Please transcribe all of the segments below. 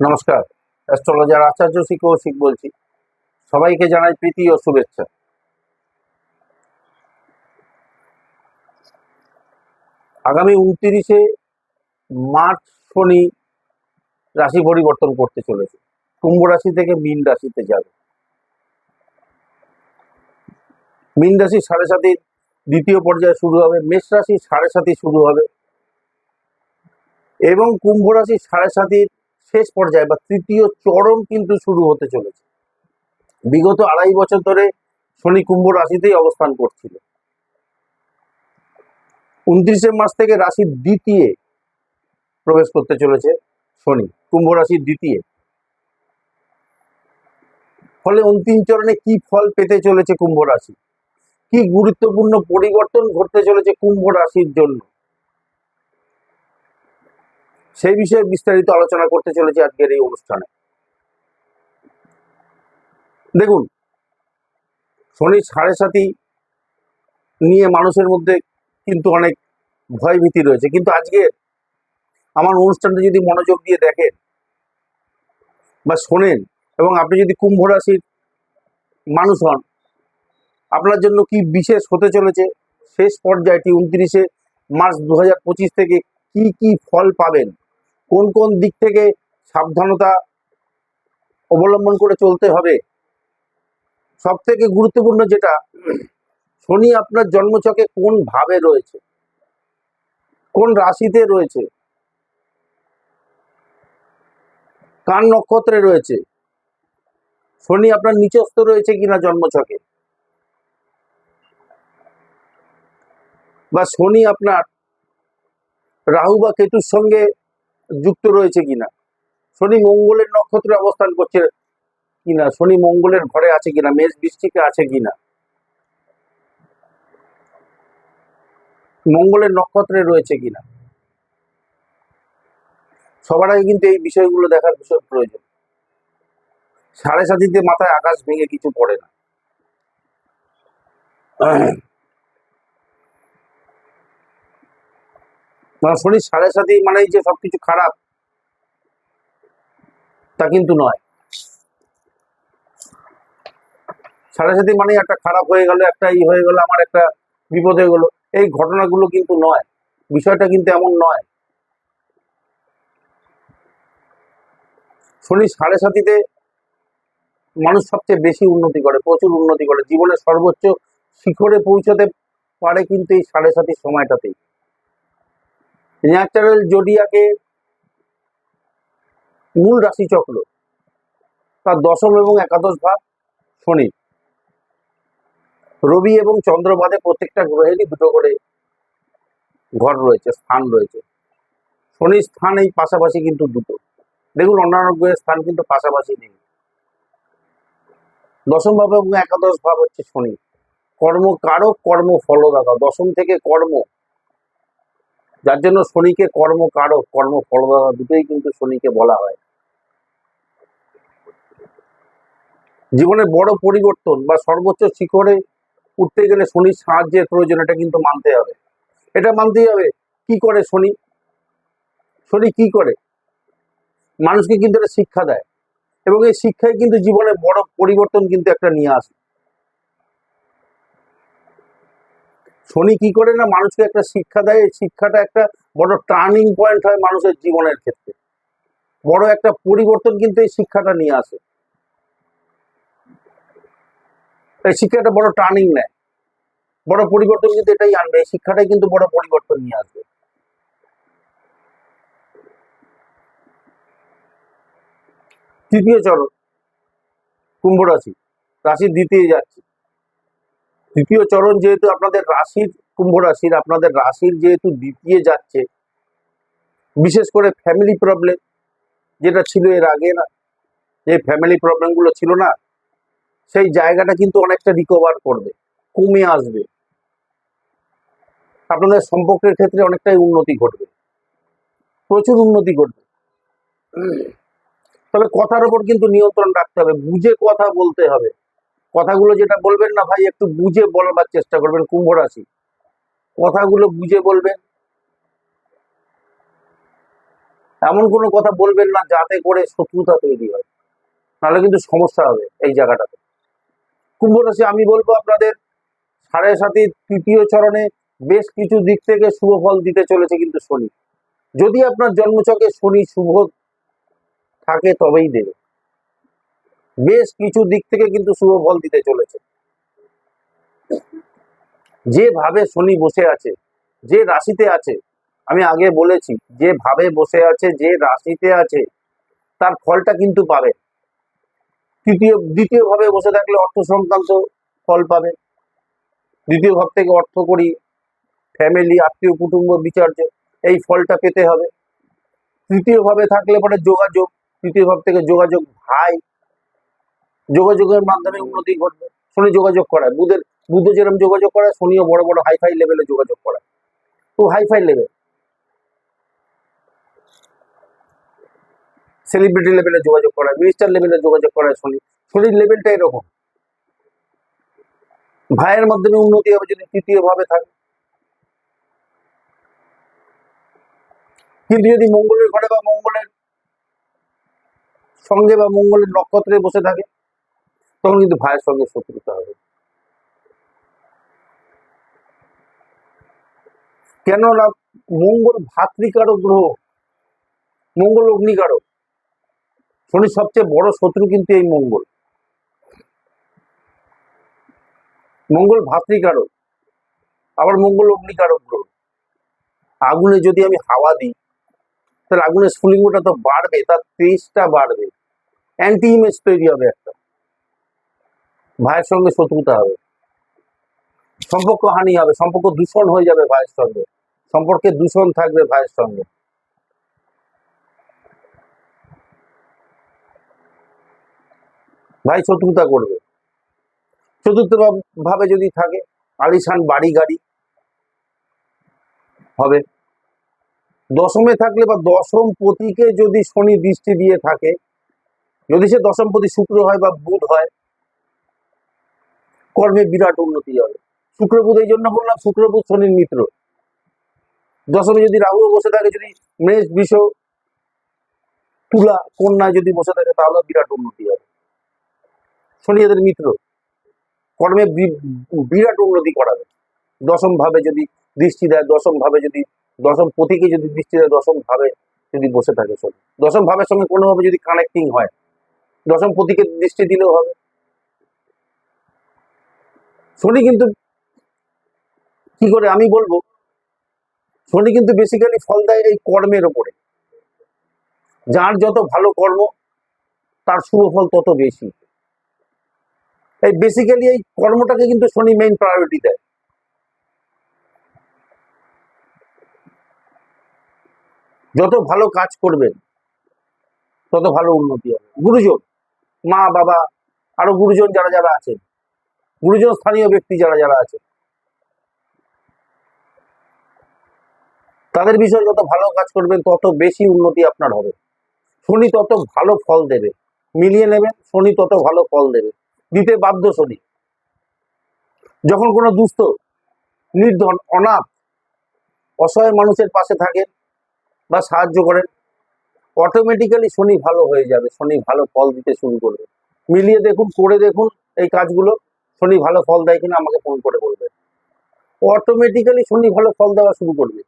নমস্কার। অ্যাস্ট্রোলজার আচার্য শ্রী কৌশিক বলছি। সবাইকে জানাই প্রীতি ও শুভেচ্ছা। আগামী উনত্রিশে মার্চ শনি রাশি পরিবর্তন করতে চলেছে। কুম্ভ রাশি থেকে মীন রাশিতে যাবে। মীন রাশি সাড়ে সাতির দ্বিতীয় পর্যায়ে শুরু হবে। মেষ রাশি সাড়ে সাতি শুরু হবে। এবং কুম্ভ রাশি সাড়ে সাতির শেষ পর্যায়ে বা তৃতীয় চরম কিন্তু শুরু হতে চলেছে। বিগত আড়াই বছর ধরে শনি কুম্ভ রাশিতেই অবস্থান করছিল। উনত্রিশে মাস থেকে রাশির দ্বিতীয় প্রবেশ করতে চলেছে শনি, কুম্ভ রাশির দ্বিতীয়। ফলে অন্তিম চরণে কি ফল পেতে চলেছে কুম্ভ রাশি? কি গুরুত্বপূর্ণ পরিবর্তন ঘটতে চলেছে কুম্ভ রাশির জন্য? সেই বিষয়ে বিস্তারিত আলোচনা করতে চলেছে আজকের এই অনুষ্ঠানে। দেখুন, শনি সাড়ে সাতি নিয়ে মানুষের মধ্যে কিন্তু অনেক ভয় ভীতি রয়েছে। কিন্তু আজকে আমার অনুষ্ঠানটা যদি মনোযোগ দিয়ে দেখেন বা শোনেন এবং আপনি যদি কুম্ভ রাশির মানুষ হন, আপনার জন্য কি বিশেষ হতে চলেছে? শেষ পর্যায়টি উনত্রিশে মার্চ দু থেকে কি কি ফল পাবেন? কোন কোন দিক থেকে সাবধানতা অবলম্বন করে চলতে হবে? সব থেকে গুরুত্বপূর্ণ যেটা, শনি আপনার জন্মছকে কোন ভাবে রয়েছে? কোন রাশিতে রয়েছে? কার নক্ষত্রে রয়েছে? শনি আপনার নিচস্থ রয়েছে কিনা জন্মছকে? বা শনি আপনার রাহু বা কেতুর সঙ্গে যুক্ত রয়েছে কিনা? শনি মঙ্গলের নক্ষত্রে অবস্থান করছে কিনা? শনি মঙ্গলের ঘরে আছে কিনা? মেষ বৃষ্টিকে আছে কিনা? মঙ্গলের নক্ষত্রে রয়েছে কিনা? সবার আগে কিন্তু এই বিষয়গুলো দেখার বিষয় প্রয়োজন। সাড়ে সাতিতে মাথায় আকাশ ভেঙে কিছু পড়ে না। মানে শনি সাড়ে সাতি মানে যে সবকিছু খারাপ, তা কিন্তু নয়। সাড়ে সাতি মানে একটা খারাপ হয়ে গেল, একটা ই হয়ে গেল, আমার একটা বিপদ হয়ে গেলো। এই ঘটনাগুলো কিন্তু নয়, বিষয়টা কিন্তু এমন নয়। শনি সাড়ে সাতিতে মানুষ সবচেয়ে বেশি উন্নতি করে, প্রচুর উন্নতি করে। জীবনের সর্বোচ্চ শিখরে পৌঁছাতে পারে কিন্তু এই সাড়ে সাতির সময়টাতেই। ন্যাচারাল জোডিয়াকে মূল রাশিচক্র, তার দশম এবং একাদশ ভাব শনি। রবি এবং চন্দ্র বাদে প্রত্যেকটা গ্রহেরই দুটো করে ঘর রয়েছে, স্থান রয়েছে। শনির স্থান এই পাশাপাশি কিন্তু দুটো। দেখুন, অন্যান্য গ্রহের স্থান কিন্তু পাশাপাশি নেই। দশম ভাব এবং একাদশ ভাব হচ্ছে শনি। কর্ম কারক কর্ম ফলদাতা দশম থেকে কর্ম। যার জন্য শনিকে কর্ম কারক, কর্ম ফলদাতা দুটোই কিন্তু শনিকে বলা হয়। জীবনে বড় পরিবর্তন বা সর্বোচ্চ শিখরে উঠতে গেলে শনির সাহায্যের প্রয়োজন এটা কিন্তু মানতে হবে। এটা মানতেই হবে, কি করে শনি? শনি কি করে? মানুষকে কিন্তু এটা শিক্ষা দেয় এবং এই শিক্ষায় কিন্তু জীবনে বড় পরিবর্তন কিন্তু একটা নিয়ে আসে। শনি কি করে না মানুষকে একটা শিক্ষা দেয়? শিক্ষাটা একটা বড় টার্নিং পয়েন্ট হয় মানুষের জীবনের ক্ষেত্রে। বড় একটা পরিবর্তন কিন্তু এই শিক্ষাটা নিয়ে আসে। এই শিক্ষাটা বড় টার্নিং নেয়। বড় পরিবর্তন কিন্তু এটাই আনবে। এই শিক্ষাটাই কিন্তু বড় পরিবর্তন নিয়ে আসবে। তৃতীয় চরণ, কুম্ভ রাশি। রাশির দ্বিতীয় যাচ্ছে। তৃতীয় চরণ যেহেতু আপনাদের রাশির, কুম্ভ রাশির, আপনাদের রাশির যেহেতু দ্বিতীয় যাচ্ছে, বিশেষ করে ফ্যামিলি প্রবলেম যেটা ছিল এর আগে না, যে ফ্যামিলি প্রবলেমগুলো ছিল না, সেই জায়গাটা কিন্তু অনেকটা রিকভার করবে, কমে আসবে। আপনাদের সম্পর্কের ক্ষেত্রে অনেকটাই উন্নতি ঘটবে, প্রচুর উন্নতি ঘটবে। তবে কথার ওপর কিন্তু নিয়ন্ত্রণ রাখতে হবে, বুঝে কথা বলতে হবে। কথাগুলো যেটা বলবেন না ভাই, একটু বুঝে বলবার চেষ্টা করবেন কুম্ভ রাশি। কথাগুলো বুঝে বলবেন। এমন কোনো কথা বলবেন না যাতে করে শত্রুতা তৈরি হয়। নাহলে কিন্তু সমস্যা হবে এই জায়গাটাতে। কুম্ভ রাশি, আমি বলব আপনাদের সাড়ে সাতির তৃতীয় চরণে বেশ কিছু দিক থেকে শুভ ফল দিতে চলেছে কিন্তু শনি। যদি আপনার জন্মচকে শনি শুভ থাকে তবেই দেবে। বেশ কিছু দিক থেকে কিন্তু শুভ ফল দিতে চলেছে। যেভাবে শনি বসে আছে, যে রাশিতে আছে, আমি আগে বলেছি যে ভাবে বসে আছে, যে রাশিতে আছে, তার ফলটা কিন্তু পাবে। তৃতীয়, দ্বিতীয় ভাবে বসে থাকলে অর্থ সংক্রান্ত ফল পাবে। দ্বিতীয় ভাব থেকে অর্থ করি ফ্যামিলি আত্মীয়, কুটুম্ব, বিচার্য, এই ফলটা পেতে হবে। তৃতীয় ভাবে থাকলে পরে যোগাযোগ, তৃতীয় ভাব থেকে যোগাযোগ, ভাই যোগাযোগের মাধ্যমে উন্নতি ঘটবে। শনি যোগাযোগ করায়। বুধের, বুধ যেরকম যোগাযোগ করায়, শনিও বড় বড় হাইফাই লেভেলে যোগাযোগ করায়। তো হাইফাই লেভেল সেলিব্রিটি লেভেলে যোগাযোগ করায়। মিনিস্টার লেভেলে যোগাযোগ করায় শনি। শনির লেভেলটা এরকম। ভাইয়ের মাধ্যমে উন্নতি হবে যদি তৃতীয় ভাবে থাকে। কিন্তু যদি মঙ্গলের ঘরে বা মঙ্গলের সঙ্গে বা মঙ্গলের নক্ষত্রে বসে থাকে তখন কিন্তু ভাইয়ের সঙ্গে শত্রুতা হবে। কেননা মঙ্গল ভাতৃকারক গ্রহ, মঙ্গল অগ্নিকারক শনির সবচেয়ে বড় শত্রু কিন্তু এই মঙ্গল। মঙ্গল ভাতৃকারক, আবার মঙ্গল অগ্নিকারক গ্রহ। আগুনে যদি আমি হাওয়া দিই, তাহলে আগুনের স্ফুলিঙ্গটা তো বাড়বে, তার তেজটা বাড়বে। অ্যান্টি ইমেজ তৈরি হবে একটা। ভাইয়ের সঙ্গে শত্রুতা হবে। সম্পর্ক হানি হবে, সম্পর্ক দূষণ হয়ে যাবে ভাইয়ের সঙ্গে। সম্পর্কে দূষণ থাকবে ভাইয়ের সঙ্গে। ভাই শত্রুতা করবে। চতুর্থ ভাব- যদি থাকে, আলিশান বাড়ি গাড়ি হবে। দশমে থাকলে বা দশম পতিকে যদি শনি দৃষ্টি দিয়ে থাকে, যদি সে দশম পতি শুক্র হয় বা বুধ হয় কর্মে বিরাট উন্নতি হবে। শুক্র বুধ এই জন্য বললাম শুক্র বুধ শনির মিত্র। দশমে যদি রাহু বসে থাকে, যদি মেষ, বিষ, তুলা কন্যায় যদি বসে থাকে, তাহলে বিরাট উন্নতি হবে। শনি এদের মিত্র। কর্মে বিরাট উন্নতি করাবে। দশম ভাবে যদি দৃষ্টি দেয়, দশম ভাবে যদি, দশম পতিকে যদি দৃষ্টি দেয়, দশম ভাবে যদি বসে থাকে শনি। দশম ভাবের সঙ্গে কোনোভাবে যদি কানেক্টিং হয়, দশম পতিকে দৃষ্টি দিলেও হবে। শনি কিন্তু কি করে আমি বলব? শনি কিন্তু বেসিক্যালি ফল দেয় এই কর্মের ওপরে। যার যত ভালো কর্ম, তার শুভ ফল তত বেশি। এই বেসিক্যালি এই কর্মটাকে কিন্তু শনি মেইন প্রায়োরিটি দেয়। যত ভালো কাজ করবেন তত ভালো উন্নতি হবে। গুরুজন, মা, বাবা, আরও গুরুজন যারা যারা আছেন গুরুজন স্থানীয় ব্যক্তি যারা যারা আছে। তাদের বিষয়ে যত ভালো কাজ করবেন, তত বেশি উন্নতি আপনার হবে। শনি তত ভালো ফল দেবে। মিলিয়ে নেবেন শনি তত ভালো ফল দেবে। দিতে বাধ্য শনি। যখন কোনো দুস্থ, নির্ধন, অনাথ, অসহায় মানুষের পাশে থাকেন বা সাহায্য করেন অটোমেটিক্যালি শনি ভালো হয়ে যাবে। শনি ভালো ফল দিতে শুরু করবে। মিলিয়ে দেখুন, করে দেখুন এই কাজগুলো। শনি ভালো ফল দেয় কিনা আমাকে ফোন করে বলবে। অটোমেটিক্যালি শনি ভালো ফল দেওয়া শুরু করবে।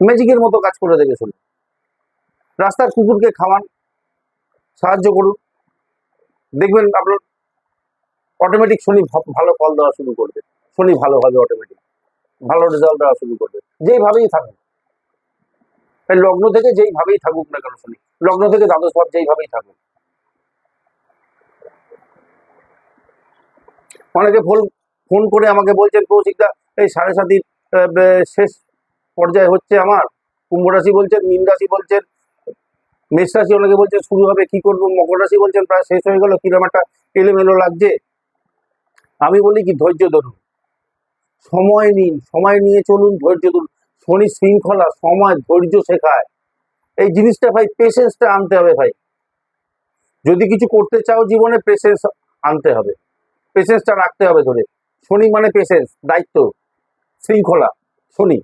ম্যাজিকের মতো কাজ করে দেবে শনি। রাস্তার কুকুরকে খাওয়ান, সাহায্য করুন। দেখবেন আপনার অটোমেটিক শনি ভালো ফল দেওয়া শুরু করবে। শনি ভালো হবে অটোমেটিক ভালো রেজাল্ট দেওয়া শুরু করবে। যেইভাবেই এই লগ্ন থেকে যেইভাবেই থাকুক না কেন শনি, লগ্ন থেকে দ্বাদশ ভাব যেইভাবেই থাকুক। অনেকে ফোন ফোন করে আমাকে বলছেন, কৌশিকদা, এই সাড়ে সাতির শেষ পর্যায়ে হচ্ছে আমার। কুম্ভ রাশি বলছেন মীন রাশি বলছেন মেষ রাশি অনেকে বলছেন, শুরু হবে, কি করব? মকর রাশি বলছেন, প্রায় শেষ হয়ে গেল, কিরম একটা এলোমেলো লাগছে? আমি বলি কি, ধৈর্য ধরুন। সময় নিন, সময় নিয়ে চলুন, ধৈর্য ধরুন। শনি শৃঙ্খলা, সময়, ধৈর্য শেখায়। এই জিনিসটা ভাই পেশেন্সটা আনতে হবে ভাই। যদি কিছু করতে চাও জীবনে পেশেন্স আনতে হবে। পেশেন্সটা রাখতে হবে ধরে। শনি মানে পেশেন্স দায়িত্ব, শৃঙ্খলা, শনি।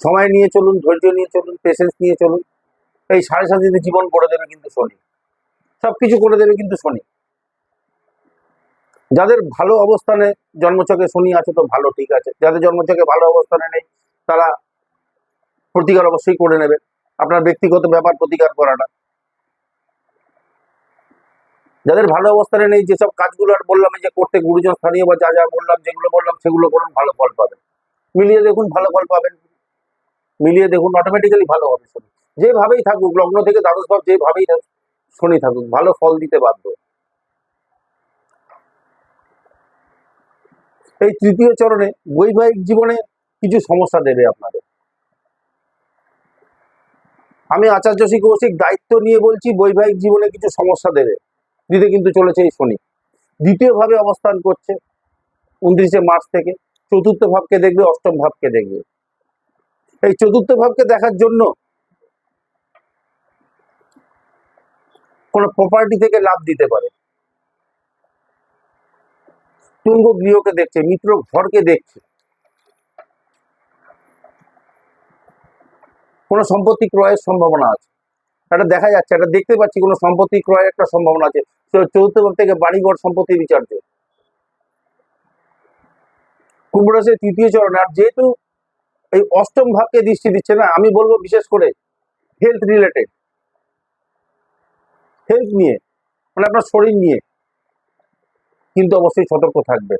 সময় নিয়ে চলুন, ধৈর্য নিয়ে চলুন পেশেন্স নিয়ে চলুন। এই সাড়ে সাতিতে জীবন করে দেবে কিন্তু শনি। সব কিছু করে দেবে কিন্তু শনি। যাদের ভালো অবস্থানে জন্মছকে শনি আছে তো ভালো, ঠিক আছে। যাদের জন্মছকে ভালো অবস্থানে নেই, তারা প্রতিকার অবশ্যই করে নেবে। আপনার ব্যক্তিগত ব্যাপার প্রতিকার করাটা। যাদের ভালো অবস্থানে নেই, যেসব কাজগুলো আর বললাম যে করতে গুরুজন স্থানীয় বা যা যা বললাম, যেগুলো বললাম, সেগুলো করুন, ভালো ফল পাবেন। মিলিয়ে দেখুন, ভালো ফল পাবেন। মিলিয়ে দেখুন অটোমেটিক্যালি ভালো হবে শনি। যেভাবেই থাকুক, লগ্ন থেকে দ্বাদশ ভাব যেভাবেই শনি থাকুক, ভালো ফল দিতে বাধ্য। এই তৃতীয় চরণে বৈবাহিক জীবনে কিছু সমস্যা দেবে আপনাদের। আমি আচার্য শ্রী কৌশিক দায়িত্ব নিয়ে বলছি, বৈবাহিক জীবনে কিছু সমস্যা দেবে। দিতে কিন্তু চলেছে এই শনি। দ্বিতীয় ভাবে অবস্থান করছে উনত্রিশে মার্চ থেকে, চতুর্থ ভাবকে দেখবে, অষ্টম ভাবকে দেখবে। এই চতুর্থ ভাবকে দেখার জন্য কোন প্রপার্টি থেকে লাভ দিতে পারে। তুঙ্গ গৃহকে দেখছে, মিত্র ঘরকে দেখছে। কোনো সম্পত্তি ক্রয়ের সম্ভাবনা আছে। এটা দেখা যাচ্ছে এটা দেখতে পাচ্ছি কোনো সম্পত্তি ক্রয়ের একটা সম্ভাবনা আছে। চতুর্থ ভাব থেকে বাড়িঘর সম্পত্তি বিচার্য কুম্ভ রাশির তৃতীয় চরণ, আর যেহেতু এই অষ্টম ভাবকে দৃষ্টি দিচ্ছে না, আমি বলব বিশেষ করে হেলথ রিলেটেড হেলথ নিয়ে মানে আপনার শরীর নিয়ে কিন্তু অবশ্যই সতর্ক থাকবে।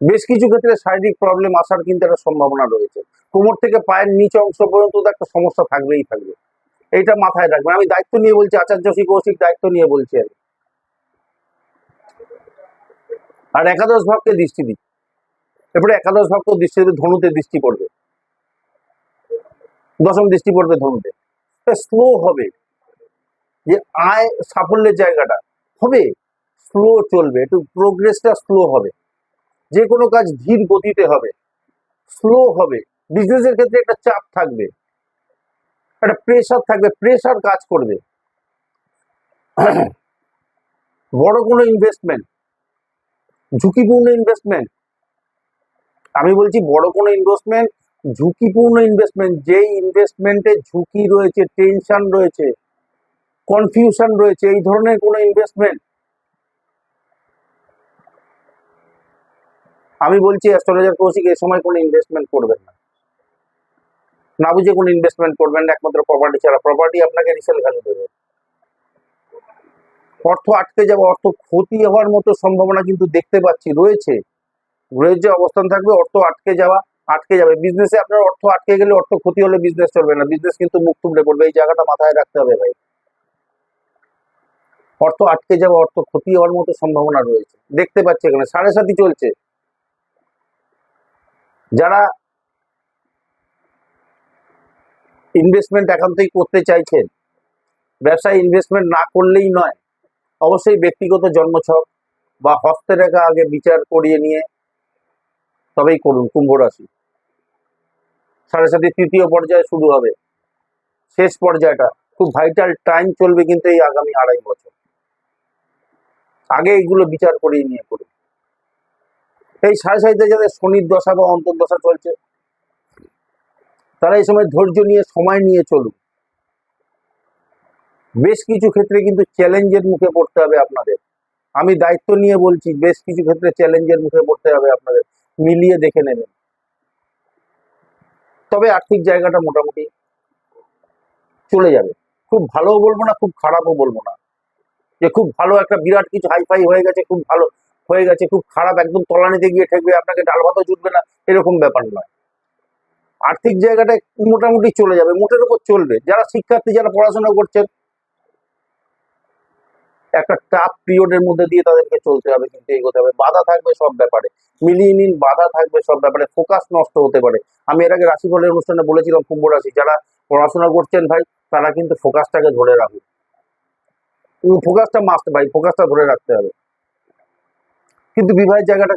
বেশ কিছু ক্ষেত্রে শারীরিক প্রবলেম আসার কিন্তু একটা সম্ভাবনা রয়েছে। কোমর থেকে পায়ের নিচ অংশ পর্যন্ত একটা সমস্যা থাকবেই থাকবে। এইটা মাথায় রাখবেন। আমি দায়িত্ব নিয়ে বলছি, আচার্য শ্রী কৌশিক দায়িত্ব নিয়ে বলছি আমি আর একাদশ ভাবকে দৃষ্টি দিই এরপরে একাদশ ভাবকে দৃষ্টি দেবে ধনুতে দৃষ্টি পড়বে। দশম দৃষ্টি পড়বে ধনুতে। স্লো হবে। যে আয় সাফল্যের জায়গাটা হবে স্লো চলবে। একটু প্রোগ্রেসটা স্লো হবে। যে কোনো কাজ ধীর গতিতে হবে। স্লো হবে। বিজনেসের ক্ষেত্রে একটা চাপ থাকবে। একটা প্রেশার থাকবে প্রেশার কাজ করবে। বড় কোনো ইনভেস্টমেন্ট ঝুঁকিপূর্ণ ইনভেস্টমেন্ট আমি বলছি বড় কোনো ইনভেস্টমেন্ট ঝুঁকিপূর্ণ ইনভেস্টমেন্ট যেই ইনভেস্টমেন্টে ঝুঁকি রয়েছে টেনশন রয়েছে কনফিউশন রয়েছে, এই ধরনের কোনো ইনভেস্টমেন্ট আমি বলছি অ্যাস্ট্রোলজার কৌশিক এই সময় কোনো ইনভেস্টমেন্ট করবেন না। না বুঝে কোনো ইনভেস্টমেন্ট করবেন না, একমাত্র প্রপার্টি ছাড়া। প্রপার্টি আপনাকে রিসেল ভ্যালু দেবে। অর্থ আটকে যাবে, অর্থ ক্ষতি হওয়ার মতো সম্ভাবনা কিন্তু দেখতে পাচ্ছি, রয়েছে। গ্রহের যে অবস্থান থাকবে, অর্থ আটকে যাওয়া, আটকে যাবে। বিজনেসে আপনার অর্থ আটকে গেলে অর্থ ক্ষতি হলে বিজনেস চলবে না। বিজনেস কিন্তু মুখ টুবড়ে পড়বে, এই জায়গাটা মাথায় রাখতে হবে ভাই। অর্থ আটকে যাওয়া, অর্থ ক্ষতি হওয়ার মতো সম্ভাবনা রয়েছে। দেখতে পাচ্ছি এখানে, সাড়ে সাতই চলছে। যারা ইনভেস্টমেন্ট একান্তই করতে চাইছেন। ব্যবসায় ইনভেস্টমেন্ট না করলেই নয়। অবশ্যই ব্যক্তিগত জন্মছক বা হস্তে রেখা আগে বিচার করিয়ে নিয়ে তবেই করুন কুম্ভ রাশি। সাড়ে সাথে তৃতীয় পর্যায়ে শুরু হবে। শেষ পর্যায়টা খুব ভাইটাল টাইম চলবে কিন্তু এই আগামী আড়াই বছর। আগে এইগুলো বিচার করিয়ে নিয়ে করুন। এই সাড়ে সাথে যাদের শনির দশা বা অন্তর্দশা চলছে তারা এই সময় ধৈর্য নিয়ে, সময় নিয়ে চলুন বেশ কিছু ক্ষেত্রে কিন্তু চ্যালেঞ্জের মুখে পড়তে হবে আপনাদের। আমি দায়িত্ব নিয়ে বলছি, বেশ কিছু ক্ষেত্রে চ্যালেঞ্জের মুখে পড়তে হবে আপনাদের। মিলিয়ে দেখে নেবেন। তবে আর্থিক জায়গাটা মোটামুটি চলে যাবে। খুব ভালোও বলব না, খুব খারাপও বলব না। যে খুব ভালো একটা বিরাট কিছু হাইফাই হয়ে গেছে, খুব ভালো হয়ে গেছে, খুব খারাপ একদম তলানিতে গিয়ে ঠেকবে, আপনাকে ডাল ভাতও জুটবে না, এরকম ব্যাপার নয়। আর্থিক জায়গাটা মোটামুটি চলে যাবে, মোটের উপর চলবে। যারা শিক্ষার্থী, যারা পড়াশোনা করছেন, একটা টাফ পিরিয়ডের মধ্যে দিয়ে তাদেরকে চলতে হবে, কিন্তু এগোতে হবে। বাধা থাকবে সব ব্যাপারে। মিলিয়ে নিন, বাধা থাকবে সব ব্যাপারে। ফোকাস নষ্ট হতে পারে। আমি এর আগে রাশিফলের অনুষ্ঠানে বলেছিলাম, কুম্ভ রাশি, যারা পড়াশোনা করছেন ভাই, তারা কিন্তু ফোকাসটাকে ধরে রাখুন। ফোকাসটা মাস্ট ভাই ফোকাসটা ধরে রাখতে হবে। কিন্তু বিবাহের জায়গাটা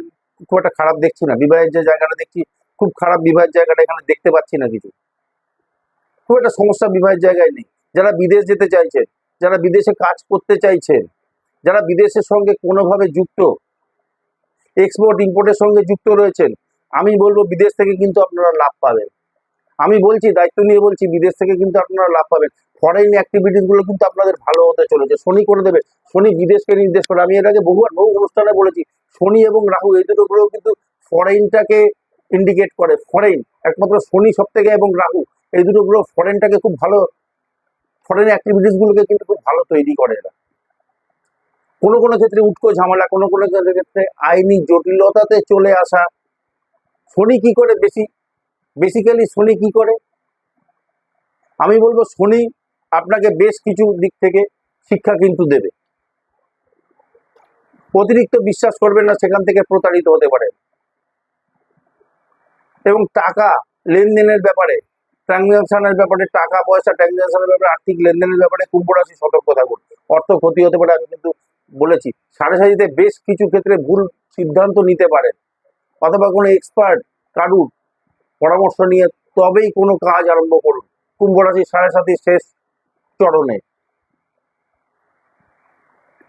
খুব একটা খারাপ দেখছি না। বিবাহের যে জায়গাটা দেখছি খুব খারাপ বিবাহের জায়গাটা এখানে দেখতে পাচ্ছি না কিছু। খুব একটা সমস্যা বিবাহের জায়গায় নেই। যারা বিদেশ যেতে চাইছেন যারা বিদেশে কাজ করতে চাইছেন যারা বিদেশের সঙ্গে কোনোভাবে যুক্ত এক্সপোর্ট ইম্পোর্টের সঙ্গে যুক্ত রয়েছেন, আমি বলব বিদেশ থেকে কিন্তু আপনারা লাভ পাবেন। আমি বলছি, দায়িত্ব নিয়ে বলছি, বিদেশ থেকে কিন্তু আপনারা লাভ পাবেন। ফরেন অ্যাক্টিভিটিসগুলো কিন্তু আপনাদের ভালো হতে চলেছে। শনি করে দেবে। শনি বিদেশকে নির্দেশ করে। আমি এটাকে বহুবার বহু অনুষ্ঠানে বলেছি, শনি এবং রাহু এই দুটো গ্রহ কিন্তু ফরেনটাকে ইন্ডিকেট করে ফরেন একমাত্র শনি সব থেকে এবং রাহু এই দুটো গ্রহ ফরেনটাকে খুব ভালো ফরেন অ্যাক্টিভিটিস গুলোকে কিন্তু খুব ভালো তৈরি করে এরা। কোনো কোনো ক্ষেত্রে উটকো ঝামেলা, কোনো কোনো ক্ষেত্রে আইনি জটিলতাতে চলে আসা। শনি কি করে বেশি বেসিক্যালি শনি কি করে? আমি বলব শনি আপনাকে বেশ কিছু দিক থেকে শিক্ষা কিন্তু দেবে। অতিরিক্ত বিশ্বাস করবেন না, সেখান থেকে প্রতারিত হতে পারে এবং টাকা লেনদেনের ব্যাপারে, ট্রানজাকশনের ব্যাপারে, টাকা পয়সা ট্রানজাকশনের ব্যাপারে, আর্থিক লেনদেনের ব্যাপারে কুম্ভ রাশি সতর্ক অর্থ ক্ষতি হতে পারে, আমি কিন্তু বলেছি। সাড়ে সাজিতে বেশ কিছু ক্ষেত্রে ভুল সিদ্ধান্ত নিতে পারেন, অথবা কোনো এক্সপার্ট কারুর পরামর্শ নিয়ে তবেই কোনো কাজ আরম্ভ করুন। কুম্ভ রাশি সাড়ে সাতি শেষ চরণে।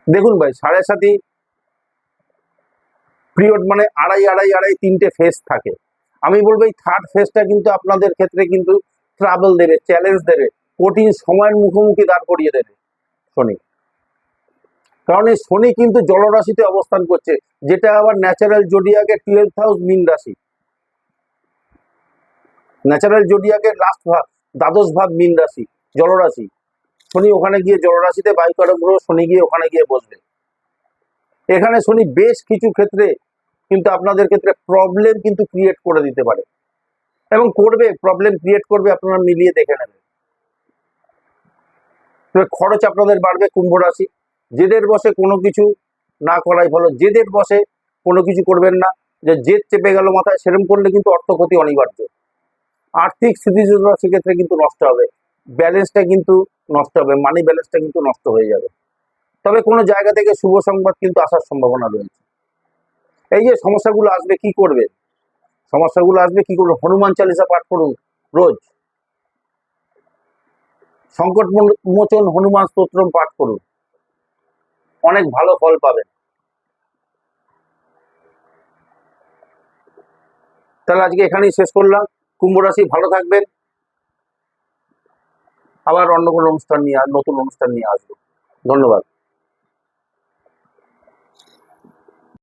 দেখুন ভাই, সাড়ে সাতি পিরিয়ড মানে আড়াই আড়াই আড়াই তিনটে ফেজ থাকে। আমি বলব এই থার্ড ফেজটা কিন্তু আপনাদের ক্ষেত্রে কিন্তু ট্রাভেল দেবে চ্যালেঞ্জ দেবে, কঠিন সময়ের মুখোমুখি দাঁড় করিয়ে দেবে শনি। কারণ এই শনি কিন্তু জলরাশিতে অবস্থান করছে, যেটা আবার ন্যাচারাল জোডিয়াকে টুয়েলভ হাউস মিন রাশি। ন্যাচারাল জোডিয়াকের লাস্ট ভাগ, দ্বাদশ ভাগ মিন রাশি, জলরাশি। শনি ওখানে গিয়ে জলরাশিতে বায়ুকারক গ্রহ, শনি গিয়ে ওখানে গিয়ে বসবে। এখানে শনি বেশ কিছু ক্ষেত্রে কিন্তু আপনাদের ক্ষেত্রে প্রবলেম কিন্তু ক্রিয়েট করে দিতে পারে। এবং করবে প্রবলেম ক্রিয়েট করবে, আপনারা মিলিয়ে দেখে নেবেন। তবে খরচ আপনাদের বাড়বে কুম্ভ রাশি। জেদের বসে কোনো কিছু না করাই ভালো। জেদের বসে কোনো কিছু করবেন না। যে জেদ চেপে গেল মাথায়, সেরম করলে কিন্তু অর্থ ক্ষতি অনিবার্য। আর্থিক স্থিতিশীলতা সেক্ষেত্রে কিন্তু নষ্ট হবে। ব্যালেন্সটা কিন্তু নষ্ট হবে। মানি ব্যালেন্সটা কিন্তু নষ্ট হয়ে যাবে। তবে কোনো জায়গা থেকে শুভ সংবাদ কিন্তু আসার সম্ভাবনা রয়েছে। এই যে সমস্যাগুলো আসবে কি করবে? সমস্যাগুলো আসবে কি করবে? হনুমান চালিসা পাঠ করুন রোজ। সংকট মোচন হনুমান স্তোত্রম পাঠ করুন। অনেক ভালো ফল পাবেন। তাহলে আজকে এখানেই শেষ করলাম। কুম্ভ রাশি ভালো থাকবেন। আবার অন্য কোনো অনুষ্ঠান নিয়ে, নতুন অনুষ্ঠান নিয়ে আসব। ধন্যবাদ।